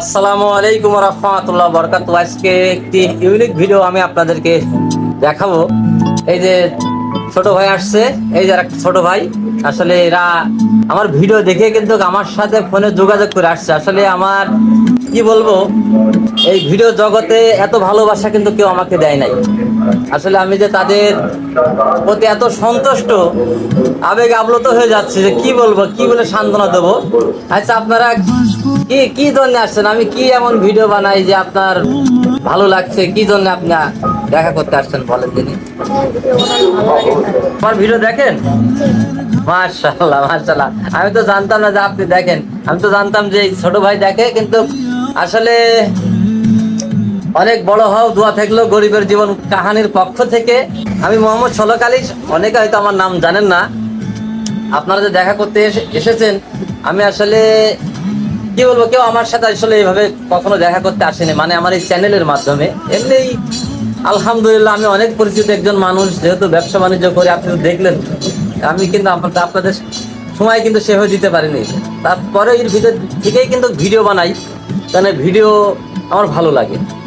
আসসালামু আলাইকুম রহমতুল্লাহ বরকাত আজকে একটি ইউনিক ভিডিও আমি আপনাদেরকে দেখাবো। এই যে ছোট ভাই আসছে, এই যে একটা ছোট ভাই। আসলে এরা আমার ভিডিও দেখে কিন্তু আমার সাথে ফোনে যোগাযোগ করে আসছে। আসলে আমার, কি বলব এই ভিডিও জগতে এত ভালোবাসা কিন্তু কেউ আমাকে দেয় নাই। আসলে আমি যে তাদের প্রতি এত সন্তুষ্ট, আবেগ আপ্লুত হয়ে যাচ্ছে যে কি বলব, কি বলে সান্ত্বনা দেবো? আচ্ছা আপনারা কি কি জন্য আসছেন? আমি কি এমন ভিডিও বানাই যে আপনার ভালো লাগছে? কি জন্য আপনি দেখা করতে আসছেন বলেন তিনি? আমার ভিডিও দেখেন? মার্শাল্লাহ মার্শাল্লাহ আমি তো জানতাম না যে আপনি দেখেন। আমি তো জানতাম যে ছোট ভাই দেখে, কিন্তু আসলে অনেক বড় হও, দোয়া থাকলেও গরিবের জীবন কাহানির পক্ষ থেকে। আমি মোহাম্মদ সলক আলী, অনেকে হয়তো আমার নাম জানেন না। আপনারা যে দেখা করতে এসে- এসেছেন, আমি আসলে কি বলব, কেউ আমার সাথে আসলে এইভাবে কখনো দেখা করতে আসেনি। মানে আমার এই চ্যানেলের মাধ্যমে। এমনি আলহামদুলিল্লাহ, আমি অনেক পরিচিত একজন মানুষ, যেহেতু ব্যবসা বাণিজ্য করে, আপনি দেখলেন। আমি কিন্তু আপনাদের সময় কিন্তু সেভাবে দিতে পারিনি। তারপরে এর ভিতর থেকেই কিন্তু ভিডিও বানাই। কারণ ভিডিও আমার ভালো লাগে।